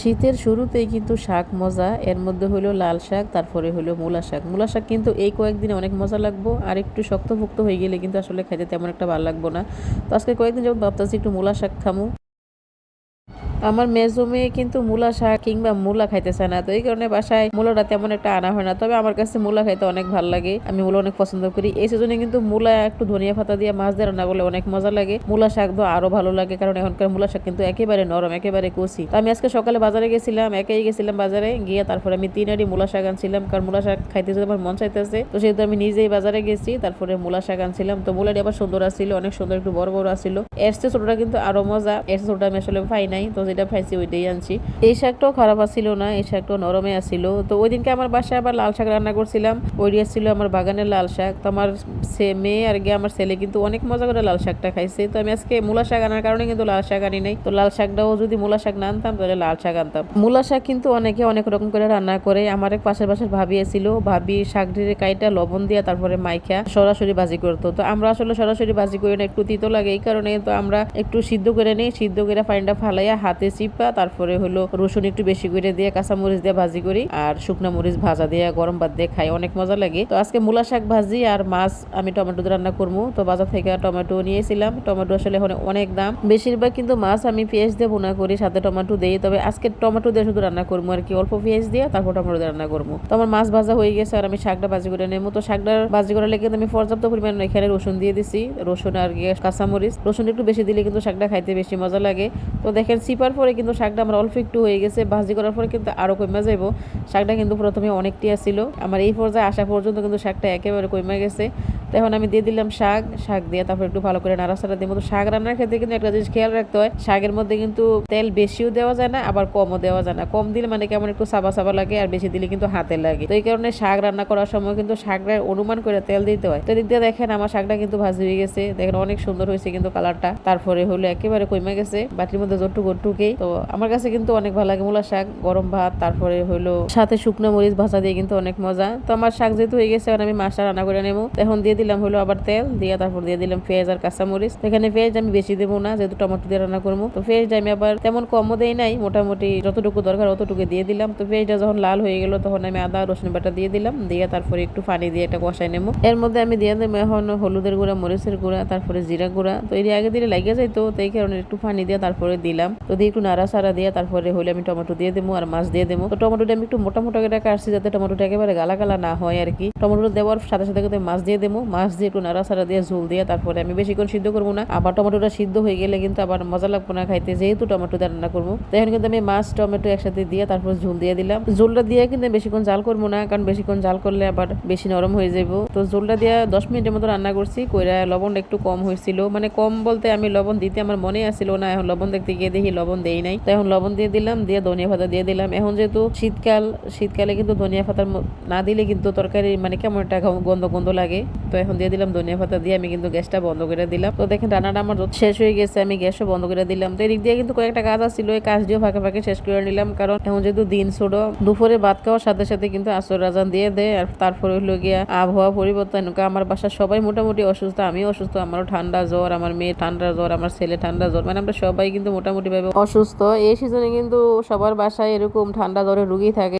শীতের শুরুতেই কিন্তু শাক মজা, এর মধ্যে হলো লাল শাক, তারপরে হলো মূলা শাক। মূলা শাক কিন্তু এই কয়েকদিনে অনেক মজা লাগবো, আর একটু শক্তভুক্ত হয়ে গেলে কিন্তু আসলে খাইতে তেমন একটা ভালো লাগবো না। তো আজকে কয়েকদিন যখন ভাবতেছি একটু মূলা শাক খামু। আমার মেজো মেয়ে কিন্তু মূলা শাক কিংবা মূলা খাইতেছে না, তো এই কারণে বাসায় মূলাটা তেমন একটা আনা হয় না। তবে আমার কাছে মূলা খাইতে অনেক ভালো লাগে, আমি মূলা অনেক পছন্দ করি। এই সিজনে কিন্তু মূলা একটু ধনিয়া পাতা দিয়ে মাছ দিয়ে রান্না করলে অনেক মজা লাগে। মূলা শাক তো আরও ভালো লাগে, কারণ এখনকার মূলা শাক কিন্তু একেবারে নরম, একেবারে কষি। তো আমি আজকে সকালে বাজারে গেছিলাম, একাই গেছিলাম বাজারে, গিয়ে তারপরে আমি তিন আড়ি মূলা শাক আনছিলাম, কারণ মূলা শাক খাইতে যদি আমার মন চাইতেছে। তো সেহেতু আমি নিজেই বাজারে গেছি, তারপরে মূলা শাক আনছিলাম। তো মূলাটি আবার সুন্দর আসছিল অনেক সুন্দর একটু বড় বড় আসছিল এর চেয়ে ছোটটা কিন্তু আরও মজা, এর ছোটটা আমি আসলে পাই নাই, তো যেটা পাইছি, ওইটাই আনছি। এই শাকটাও খারাপ আসছিল না, এই শাকটাও নরমে আসছিল তো ওই দিনকে আমার বাসায় আবার লাল শাক রান্না করছিলাম। ওইটি আসছিল আমার বাগানের লাল শাক। তো আমার সে- মেয়ে আর গিয়ে আমার ছেলে কিন্তু অনেক মজা করে লাল শাকটা খাইছে। তো আমি আজকে মূলা শাক আনার কারণে কিন্তু লাল শাক আনি নাই। তো লাল শাকটাও যদি মূলা শাক না আনতাম, তাহলে লাল শাক আনতাম। মূলা শাক কিন্তু অনেকে অনেক রকম করে রান্না করে। আমার এক পাশের পাশের ভাবি ছিল ভাবি শাক ঢেলে কাইটা লবণ দিয়া তারপরে মাইখা, সরাসরি ভাজি করতো। তো আমরা আসলে সরাসরি ভাজি করি না, একটু তিতো লাগে। এই কারণে তো আমরা একটু সিদ্ধ করে নিই। সিদ্ধ করে পানিটা ফালাইয়া হাতে চিপা তারপরে হলো রসুন একটু বেশি করে দিয়ে কাঁচা মরিচ দিয়ে ভাজি করি আর শুকনো মরিচ ভাজা দিয়ে, গরম ভাত দিয়ে খাই। অনেক মজা লাগে। তো আজকে মূলা শাক ভাজি আর মাছ আমি টমেটো রান্না করব। তো বাজার থেকে টমেটো নিয়েছিলাম টমেটো আসলে এখন অনেক দাম। বেশিরভাগ কিন্তু মাছ আমি পেঁয়াজ দিয়ে বোনা করি, সাথে টমেটো দেই। তবে আজকে টমেটো দিয়ে শুধু রান্না করব আর কি। অল্প পেঁয়াজ দিয়ে, তারপর টমেটো দিয়ে রান্না করব। তো আমার মাছ ভাজা হয়ে গেছে আর আমি শাকটা ভাজি করে নেব। তো শাকটা ভাজি করার লেগে আমি পর্যাপ্ত পরিমাণ এখানে রসুন দিয়ে দিছি। রসুন আর কাঁচামরিচ। রসুন একটু বেশি দিলে কিন্তু শাকটা খাইতে বেশি মজা লাগে। তো দেখেন সিপার পরে কিন্তু শাকটা আমার অল্প একটু হয়ে গেছে, ভাজি করার পরে কিন্তু আরও কমে যাব শাকটা কিন্তু প্রথমে অনেকটি আসছিল আমার এই পর্যায়ে আসা পর্যন্ত কিন্তু শাকটা একেবারে কমে গেছে। এখন আমি দিয়ে দিলাম শাক শাক দিয়ে তারপর একটু ভালো করে নাড়াচাড়া দিব তো শাক রান্নার ক্ষেত্রে কিন্তু একটা জিনিস খেয়াল রাখতে হয়, শাকের মধ্যে কিন্তু তেল বেশিও দেওয়া যায় না, আবার কমও দেওয়া যায় না। কম দিলে মানে কেমন একটু সাবা সাবা লাগে আর বেশি দিলে কিন্তু হাতে লাগে। তো এই কারণে শাক রান্না করার সময় কিন্তু শাকটা অনুমান করে তেল দিতে হয়। তো এদিক দিয়ে দেখেন আমার শাকটা কিন্তু ভাজি হয়ে গেছে। দেখেন অনেক সুন্দর হয়েছে কিন্তু কালারটা। তারপরে হলো একেবারে কমে গেছে। বাটির মধ্যে জট্টু গট্টুকেই তো আমার কাছে কিন্তু অনেক ভালো লাগে মূলা শাক, গরম ভাত, তারপরে হলো সাথে শুকনো মরিচ ভাজা দিয়ে কিন্তু অনেক মজা। তো আমার শাক যেহেতু হয়ে গেছে আমি মাছটা রান্না করে নেব। এখন দিয়ে দিলাম হলো আবার তেল, দিয়ে তারপর দিয়ে দিলাম পেঁয়াজ আর কাঁচামরিচ। এখানে পেঁয়াজ আমি বেশি দেবো না, যেহেতু টমেটো দিয়ে রান্না করব। তো পেঁয়াজটা আমি আবার তেমন কমও দেই নাই, মোটামুটি যতটুকু দরকার অতটুকু দিয়ে দিলাম। তো পেঁয়াজটা যখন লাল হয়ে গেল, তখন আমি আদা, রসুন বাটা দিয়ে দিলাম। দিয়ে তারপরে একটু পানি দিয়ে এটা কষাই নেব। এর মধ্যে আমি দিয়ে দেবো এখন হলুদের গুঁড়া, মরিচের গুঁড়া, তারপরে জিরা গুঁড়া। তো এর আগে দিলে লাগে যাইতো, তো এই কারণে একটু পানি দিয়ে তারপরে দিলাম। তো দিয়ে একটু নাড়া সাড়া দিয়ে তারপরে হলে আমি টমেটো দিয়ে দেবো আর মাছ দিয়ে দেবো। তো টমেটোটা আমি একটু মোটা মোটা করে কাটছি, যাতে টমেটোটা একেবারে গালা গালা না হয় আর কি। টমেটো দেওয়ার সাথে সাথে মাছ দিয়ে দেবো। মাছ দিয়ে একটু নাড়া সাড়া দিয়ে ঝোল দিয়ে তারপরে আমি বেশিক্ষণ সিদ্ধ করব না। আবার টমেটোটা সিদ্ধ হয়ে গেলে কিন্তু আবার মজা লাগবে না খাইতে, যেহেতু টমেটো দিয়ে রান্না করব। তখন কিন্তু আমি মাছ, টমেটো একসাথে দিয়ে তারপর ঝোল দিয়ে দিলাম। ঝোলটা দিয়ে কিন্তু বেশিক্ষণ জাল করব না, কারণ বেশিক্ষণ জাল করলে আবার বেশি নরম হয়ে যাব তো ঝোলটা দিয়ে দশ মিনিটের মতো রান্না করছি, কইরা লবণটা একটু কম হয়েছিল। মানে কম বলতে আমি লবণ দিতে আমার মনে আসছিল না, এখন লবণ দেখতে গিয়ে দেখি লবণ দেই নাই। তো এখন লবণ দিয়ে দিলাম, দিয়ে ধনিয়া পাতা দিয়ে দিলাম। এখন যেহেতু শীতকাল, শীতকালে কিন্তু ধনিয়া পাতার না দিলে কিন্তু তরকারি মানে কেমন একটা গন্ধ গন্ধ লাগে। তো এখন দিয়ে দিলাম ধনিয়া পাতা দিয়ে আমি কিন্তু গ্যাসটা বন্ধ করে দিলাম। তো দেখেন রান্নাটা আমার শেষ হয়ে গেছে, আমি গ্যাসও বন্ধ করে দিলাম। তো এদিক দিয়ে কিন্তু কয়েকটা কাজ আসছিল এই কাজ দিয়েও ফাঁকে ফাঁকে শেষ করে নিলাম। কারণ এখন যেহেতু দিন ছোট, দুপুরে ভাত খাওয়ার সাথে সাথে কিন্তু আসর রাজান দিয়ে দেয়, আর তারপরে হলো গিয়া আবহাওয়া পরিবর্তন। আমার বাসার সবাই মোটামুটি অসুস্থ, আমিও অসুস্থ। আমারও ঠান্ডা জ্বর, আমার মেয়ে ঠান্ডা জ্বর, আমার ছেলে ঠান্ডা জ্বর। মানে আমরা সবাই কিন্তু মোটামুটি ভাবে অসুস্থ। এই সিজনে কিন্তু সবার বাসায় এরকম ঠান্ডা জ্বরের রুগী থাকে।